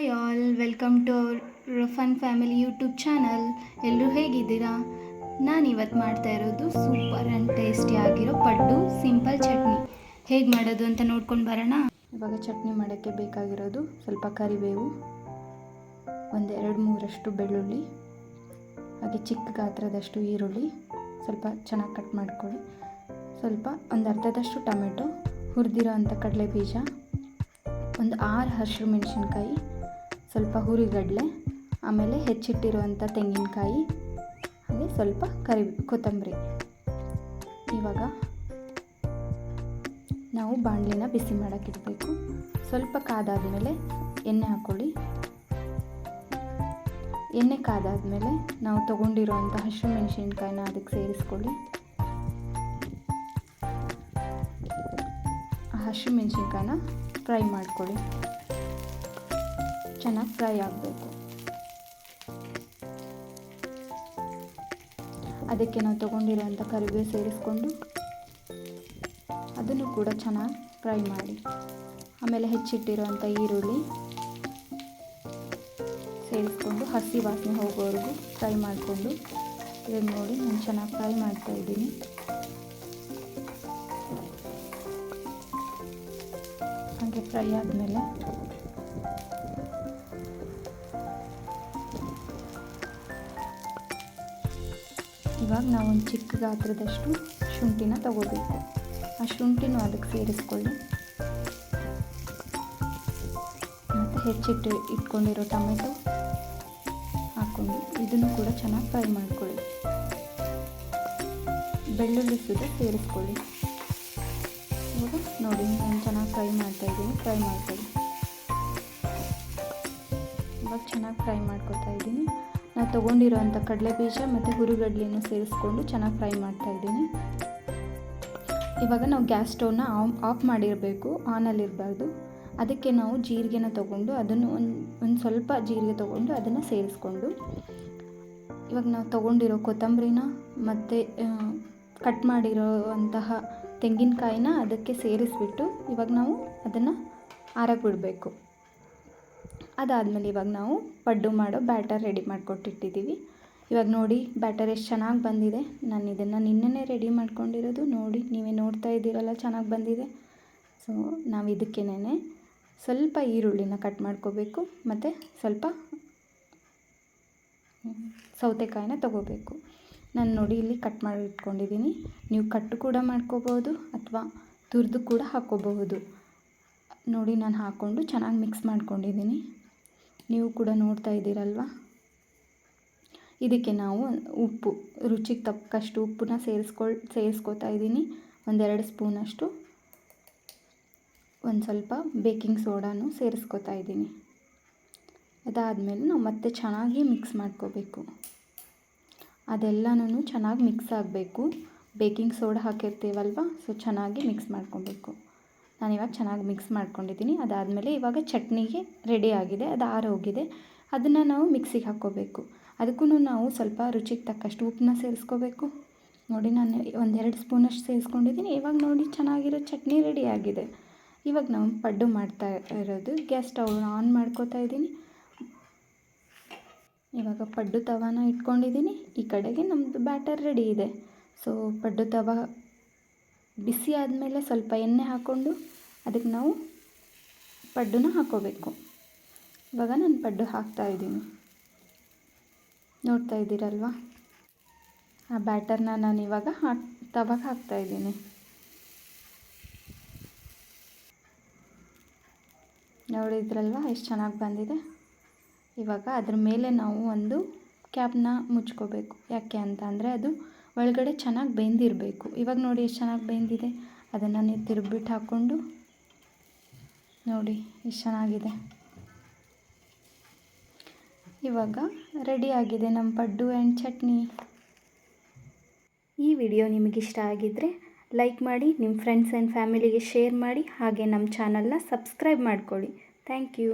Hi all, welcome to Rafan family YouTube channel. ಎಲ್ಲರೂ ಹೇಗಿದ್ದೀರಾ? ನಾನು ಇವತ್ತು ಮಾಡ್ತಾ ಇರೋದು ಸೂಪರ್ ಆ್ಯಂಡ್ ಟೇಸ್ಟಿ ಆಗಿರೋ ಪಡ್ಡು ಸಿಂಪಲ್ ಚಟ್ನಿ. ಹೇಗೆ ಮಾಡೋದು ಅಂತ ನೋಡ್ಕೊಂಡು ಬರೋಣ? ಇವಾಗ ಚಟ್ನಿ ಮಾಡೋಕ್ಕೆ ಬೇಕಾಗಿರೋದು ಸ್ವಲ್ಪ ಕರಿಬೇವು ಒಂದು ಎರಡು ಮೂರಷ್ಟು ಬೆಳ್ಳುಳ್ಳಿ, ಹಾಗೆ ಚಿಕ್ಕ ಗಾತ್ರದಷ್ಟು ಈರುಳ್ಳಿ, ಸ್ವಲ್ಪ ಚೆನ್ನಾಗಿ ಕಟ್ ಮಾಡ್ಕೊಳ್ಳಿ. ಸ್ವಲ್ಪ ಒಂದು ಅರ್ಧದಷ್ಟು ಟೊಮೆಟೊ, ಹುರಿದಿರೋ ಅಂಥ ಕಡಲೆ ಬೀಜ ಒಂದು ಆರು ಹಸಿರು ಮೆಣಸಿನ್ಕಾಯಿ ಸ್ವಲ್ಪ ಹುರಿಗಡಲೆ, ಆಮೇಲೆ ಹೆಚ್ಚಿಟ್ಟಿರುವಂಥ ತೆಂಗಿನಕಾಯಿ, ಹಾಗೆ ಸ್ವಲ್ಪ ಕರಿ, ಕೊತ್ತಂಬರಿ. ಇವಾಗ ನಾವು ಬಾಣಲಿನ ಬಿಸಿ ಮಾಡೋಕ್ಕಿಡಬೇಕು ಸ್ವಲ್ಪ ಕಾದಾದಮೇಲೆ ಎಣ್ಣೆ ಹಾಕ್ಕೊಳ್ಳಿ ಎಣ್ಣೆ ಕಾದಾದಮೇಲೆ ನಾವು ತೊಗೊಂಡಿರುವಂಥ ಹಸಿರು ಮೆಣಸಿನ್ಕಾಯಿನ ಅದಕ್ಕೆ ಸೇರಿಸ್ಕೊಳ್ಳಿ. ಹಸಿರು ಫ್ರೈ ಮಾಡ್ಕೊಳ್ಳಿ. ಚೆನ್ನಾಗಿ ಫ್ರೈ ಆಗಬೇಕು. ಅದಕ್ಕೆ ನಾವು ತೊಗೊಂಡಿರುವಂಥ ಕರಿಬೇವು ಸೇರಿಸ್ಕೊಂಡು ಅದನ್ನು ಕೂಡ ಚೆನ್ನಾಗಿ ಫ್ರೈ ಮಾಡಿ. ಆಮೇಲೆ ಹೆಚ್ಚಿಟ್ಟಿರುವಂಥ ಈರುಳ್ಳಿ ಸೇರಿಸ್ಕೊಂಡು ಹಸಿ ವಾಸನೆ ಹೋಗೋವರೆಗೂ ಫ್ರೈ ಮಾಡಿಕೊಂಡು ಇದನ್ನು ನೋಡಿ ನಾನು ಚೆನ್ನಾಗಿ ಫ್ರೈ ಮಾಡ್ತಾ ಇದ್ದೀನಿ. ಹಾಗೆ ಫ್ರೈ ಆದಮೇಲೆ ಇವಾಗ ನಾವು ಒಂದು ಚಿಕ್ಕ ಗಾತ್ರದಷ್ಟು ಶುಂಠಿನ ತಗೋಬೇಕು. ಆ ಶುಂಠಿನೂ ಅದಕ್ಕೆ ಸೇರಿಸ್ಕೊಳ್ಳಿ. ಮತ್ತು ಹೆಚ್ಚಿಟ್ಟು ಇಟ್ಕೊಂಡಿರೋ ಟೊಮೆಟೊ ಹಾಕ್ಕೊಂಡು ಇದನ್ನು ಕೂಡ ಚೆನ್ನಾಗಿ ಫ್ರೈ ಮಾಡ್ಕೊಳ್ಳಿ. ಬೆಳ್ಳುಳ್ಳಿ ಸುದ ಸೇರಿಸ್ಕೊಳ್ಳಿ. ಇವಾಗ ನೋಡಿ, ನಾನು ಚೆನ್ನಾಗಿ ಫ್ರೈ ಮಾಡ್ತಾ ಇದ್ದೀನಿ, ಫ್ರೈ ಮಾಡ್ಕೊಳ್ಳಿ. ಇವಾಗ ಚೆನ್ನಾಗಿ ಫ್ರೈ ಮಾಡ್ಕೊತಾ ಇದ್ದೀನಿ. ನಾನು ತೊಗೊಂಡಿರೋವಂಥ ಕಡಲೆ ಬೀಜ ಮತ್ತು ಹುರುಗಡ್ಲೆಯನ್ನು ಸೇರಿಸ್ಕೊಂಡು ಚೆನ್ನಾಗಿ ಫ್ರೈ ಮಾಡ್ತಾ ಇದ್ದೀನಿ. ಇವಾಗ ನಾವು ಗ್ಯಾಸ್ ಸ್ಟವ್ನ ಆಫ್ ಆಫ್ ಮಾಡಿರಬೇಕು ಆನಲ್ಲಿರಬಾರ್ದು ಅದಕ್ಕೆ ನಾವು ಜೀರಿಗೆನ ತೊಗೊಂಡು ಅದನ್ನು ಒಂದು ಒಂದು ಸ್ವಲ್ಪ ಜೀರಿಗೆ ತೊಗೊಂಡು ಅದನ್ನು ಸೇರಿಸ್ಕೊಂಡು. ಇವಾಗ ನಾವು ತೊಗೊಂಡಿರೋ ಕೊತ್ತಂಬರಿನ ಮತ್ತು ಕಟ್ ಮಾಡಿರೋವಂತಹ ತೆಂಗಿನಕಾಯಿನ ಅದಕ್ಕೆ ಸೇರಿಸ್ಬಿಟ್ಟು ಇವಾಗ ನಾವು ಅದನ್ನು ಆರಕ್ಕೆ ಬಿಡಬೇಕು ಅದಾದಮೇಲೆ ಇವಾಗ ನಾವು ಪಡ್ಡು ಮಾಡೋ ಬ್ಯಾಟರ್ ರೆಡಿ ಮಾಡಿಕೊಟ್ಟಿಟ್ಟಿದ್ದೀವಿ. ಇವಾಗ ನೋಡಿ, ಬ್ಯಾಟರ್ ಎಷ್ಟು ಚೆನ್ನಾಗಿ ಬಂದಿದೆ. ನಾನು ಇದನ್ನು ನಿನ್ನೆನೇ ರೆಡಿ ಮಾಡ್ಕೊಂಡಿರೋದು. ನೋಡಿ, ನೀವೇ ನೋಡ್ತಾ ಇದ್ದೀರಲ್ಲ, ಚೆನ್ನಾಗಿ ಬಂದಿದೆ. ಸೊ ನಾವು ಇದಕ್ಕೇನೆ ಸ್ವಲ್ಪ ಈರುಳ್ಳಿನ ಕಟ್ ಮಾಡ್ಕೋಬೇಕು. ಮತ್ತು ಸ್ವಲ್ಪ ಸೌತೆಕಾಯಿನ ತೊಗೋಬೇಕು. ನಾನು ನೋಡಿ ಇಲ್ಲಿ ಕಟ್ ಮಾಡಿ ಇಟ್ಕೊಂಡಿದ್ದೀನಿ ನೀವು ಕಟ್ಟು ಕೂಡ ಮಾಡ್ಕೋಬೋದು ಅಥವಾ ತುರಿದು ಕೂಡ ಹಾಕ್ಕೋಬಹುದು ನೋಡಿ, ನಾನು ಹಾಕ್ಕೊಂಡು ಚೆನ್ನಾಗಿ ಮಿಕ್ಸ್ ಮಾಡ್ಕೊಂಡಿದ್ದೀನಿ. ನೀವು ಕೂಡ ನೋಡ್ತಾ ಇದ್ದೀರಲ್ವ? ಇದಕ್ಕೆ ನಾವು ಉಪ್ಪು, ರುಚಿಗೆ ತಕ್ಕಷ್ಟು ಉಪ್ಪನ್ನ ಸೇರಿಸ್ಕೊಳ್, ಸೇರಿಸ್ಕೊತಾ ಇದ್ದೀನಿ. ಒಂದೆರಡು ಸ್ಪೂನಷ್ಟು ಒಂದು ಸ್ವಲ್ಪ ಬೇಕಿಂಗ್ ಸೋಡಾನು ಸೇರಿಸ್ಕೊತಾ ಇದ್ದೀನಿ. ಅದಾದಮೇಲೆ ನಾವು ಮತ್ತೆ ಚೆನ್ನಾಗಿ ಮಿಕ್ಸ್ ಮಾಡ್ಕೋಬೇಕು. ಅದೆಲ್ಲನೂ ಚೆನ್ನಾಗಿ ಮಿಕ್ಸ್ ಆಗಬೇಕು. ಬೇಕಿಂಗ್ ಸೋಡಾ ಹಾಕಿರ್ತೀವಲ್ವ? ಸೊ ಚೆನ್ನಾಗಿ ಮಿಕ್ಸ್ ಮಾಡ್ಕೊಬೇಕು. ನಾನಿವಾಗ ಚೆನ್ನಾಗಿ ಮಿಕ್ಸ್ ಮಾಡ್ಕೊಂಡಿದ್ದೀನಿ. ಅದಾದಮೇಲೆ ಇವಾಗ ಚಟ್ನಿಗೆ ರೆಡಿ ಆಗಿದೆ. ಅದು ಆರೋಗಿದೆ ಅದನ್ನು ನಾವು ಮಿಕ್ಸಿಗೆ ಹಾಕ್ಕೋಬೇಕು. ಅದಕ್ಕೂ ನಾವು ಸ್ವಲ್ಪ ರುಚಿಗೆ ತಕ್ಕಷ್ಟು ಉಪ್ಪನ್ನ ಸೇರಿಸ್ಕೋಬೇಕು. ನೋಡಿ ನಾನು ಒಂದೆರಡು ಸ್ಪೂನಷ್ಟು ಸೇರಿಸ್ಕೊಂಡಿದ್ದೀನಿ. ಇವಾಗ ನೋಡಿ ಚೆನ್ನಾಗಿರೋ ಚಟ್ನಿ ರೆಡಿ ಆಗಿದೆ. ಇವಾಗ ನಾವು ಪಡ್ಡು ಮಾಡ್ತಾ ಇರೋದು. ಗ್ಯಾಸ್ ಸ್ಟವ್ ಆನ್ ಮಾಡ್ಕೋತಾ ಇದ್ದೀನಿ. ಇವಾಗ ಪಡ್ಡು ತವಾನ ಇಟ್ಕೊಂಡಿದ್ದೀನಿ. ಈ ಕಡೆಗೆ ನಮ್ಮದು ಬ್ಯಾಟರ್ ರೆಡಿ ಇದೆ. ಸೊ ಪಡ್ಡು ತವ ಬಿಸಿ ಆದಮೇಲೆ ಸ್ವಲ್ಪ ಎಣ್ಣೆ ಹಾಕ್ಕೊಂಡು ಅದಕ್ಕೆ ನಾವು ಪಡ್ಡುನ ಹಾಕ್ಕೋಬೇಕು. ಇವಾಗ ನಾನು ಪಡ್ಡು ಹಾಕ್ತಾ ಇದ್ದೀನಿ. ನೋಡ್ತಾ ಇದ್ದೀರಲ್ವ? ಆ ಬ್ಯಾಟರ್ನ ನಾನು ಇವಾಗ ಹಾಕ್, ತವಾಗ ಹಾಕ್ತಾ ಇದ್ದೀನಿ. ನೋಡಿದ್ರಲ್ವ ಎಷ್ಟು ಚೆನ್ನಾಗಿ ಬಂದಿದೆ. ಇವಾಗ ಅದ್ರ ಮೇಲೆ ನಾವು ಒಂದು ಕ್ಯಾಪ್ನ ಮುಚ್ಕೋಬೇಕು. ಯಾಕೆ ಅಂತ ಅಂದರೆ ಅದು ಒಳಗಡೆ ಚೆನ್ನಾಗಿ ಬೆಂದಿರಬೇಕು. ಇವಾಗ ನೋಡಿ ಎಷ್ಟು ಚೆನ್ನಾಗಿ ಬೆಂದಿದೆ. ಅದನ್ನು ನೀವು ತಿರುಗ್ಬಿಟ್ಟು ಹಾಕ್ಕೊಂಡು ನೋಡಿ ಎಷ್ಟು ಚೆನ್ನಾಗಿದೆ. ಇವಾಗ ರೆಡಿ ಆಗಿದೆ ನಮ್ಮ ಪಡ್ಡು ಆ್ಯಂಡ್ ಚಟ್ನಿ. ಈ ವಿಡಿಯೋ ನಿಮಗಿಷ್ಟ ಆಗಿದ್ದರೆ ಲೈಕ್ ಮಾಡಿ ನಿಮ್ಮ ಫ್ರೆಂಡ್ಸ್ ಆ್ಯಂಡ್ ಫ್ಯಾಮಿಲಿಗೆ ಶೇರ್ ಮಾಡಿ, ಹಾಗೆ ನಮ್ಮ ಚಾನಲ್ನ ಸಬ್ಸ್ಕ್ರೈಬ್ ಮಾಡ್ಕೊಳ್ಳಿ. Thank you